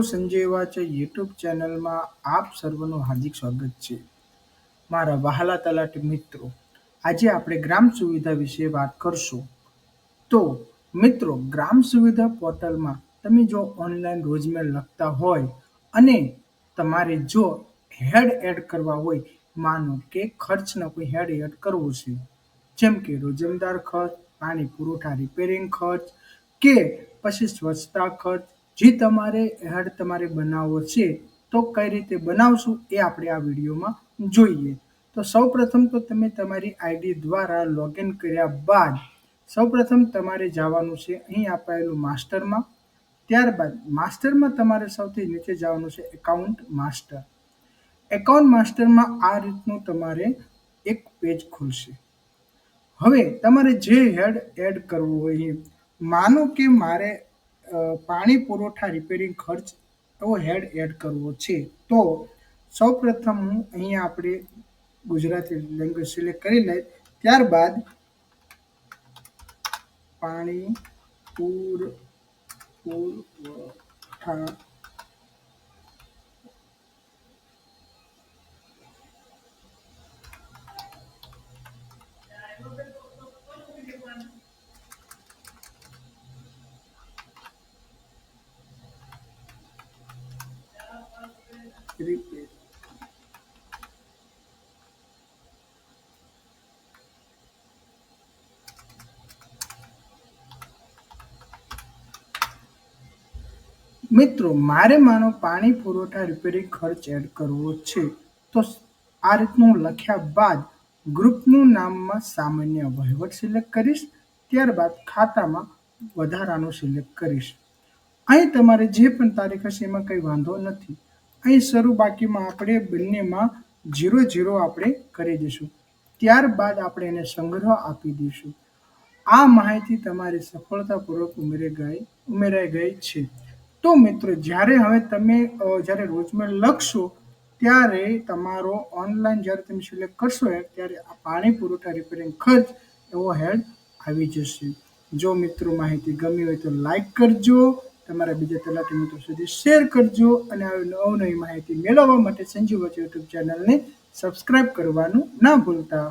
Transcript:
Sanjay વાચા YouTube ચેનલમાં આપ સર્વનું હાર્દિક સ્વાગત છે. મારા વહાલા તલાટી મિત્રો, આજે આપણે ગ્રામ સુવિધા વિશે વાત કરશું. તો, મિત્રો, ગ્રામ સુવિધા પોર્ટલમાં તમે જો ઓનલાઈન રોજમેર લખતા હોય અને તમારે જો હેડ એડ કરવા હોય, માનો કે ખર્ચનો કોઈ હેડ એડ કરવો છે. જેમ કે રોજમદાર ખર્ચ, પાણી પુરવઠા રિપેરિંગ ખર્ચ કે પછી સ્વચ્છતા ખર્ચ જે તમારે હેડ તમારે બનાવવો છે, તો કઈ રીતે બનાવશું એ આપણે આ વિડીયોમાં જોઈએ. તો સૌપ્રથમ તો તમે તમારી આઈડી દ્વારા લોગિન કર્યા બાદ સૌપ્રથમ તમારે જવાનું છે અહીં અપાયેલું માસ્ટરમાં. ત્યારબાદ માસ્ટરમાં તમારે સૌથી નીચે જવાનું છે એકાઉન્ટ માસ્ટર. એકાઉન્ટ માસ્ટરમાં આ રીતનું તમારે એક પેજ ખુલશે. હવે તમારે જે હેડ એડ કરવું હોય, માનો કે મારે પાણી પુરવઠા રિપેરિંગ ખર્ચ તો હેડ એડ કરવો છે. તો સૌપ્રથમ હું અહીંયા આપણે ગુજરાતી લેંગ્વેજ સિલેક્ટ કરી લઈ. ત્યારબાદ પાણી પૂર પુરવઠા રિપેર મિત્રો, મારે મારો પાણી પુરવઠા રિપેરિંગ ખર્ચ એડ કરવો છે. તો આ રીતનું લખ્યા બાદ ગ્રુપનું નામમાં સામાન્ય વહીવટ સિલેક્ટ કરીશ. ત્યારબાદ ખાતામાં વધારાનું સિલેક્ટ કરીશ. અહીં તમારે જે પણ તારીખ હશે એમાં કંઈ વાંધો નથી. અહીં શરૂ બાકીમાં આપણે બંનેમાં ઝીરો ઝીરો આપણે કરી દઈશું. ત્યારબાદ આપણે એને સંગ્રહ આપી દઈશું. આ માહિતી તમારી સફળતાપૂર્વક ઉમેરી ગઈ, ઉમેરાઈ ગઈ છે. તો મિત્રો, જ્યારે હવે તમે જ્યારે રોજમેર લખશો, ત્યારે તમારો ઓનલાઈન જ્યારે તમે સિલેક્ટ કરશો, ત્યારે આ પાણી પુરવઠા રિપેરિંગ ખર્ચ એવો હેડ આવી જશે. જો મિત્રો માહિતી ગમી હોય તો લાઈક કરજો તમારા બીજા તલાટી મિત્રો સુધી શેર કરજો અને આવી નવી નવી માહિતી મેળવવા માટે સંજીવ યુટ્યુબ ચેનલને સબસ્ક્રાઈબ કરવાનું ના ભૂલતા.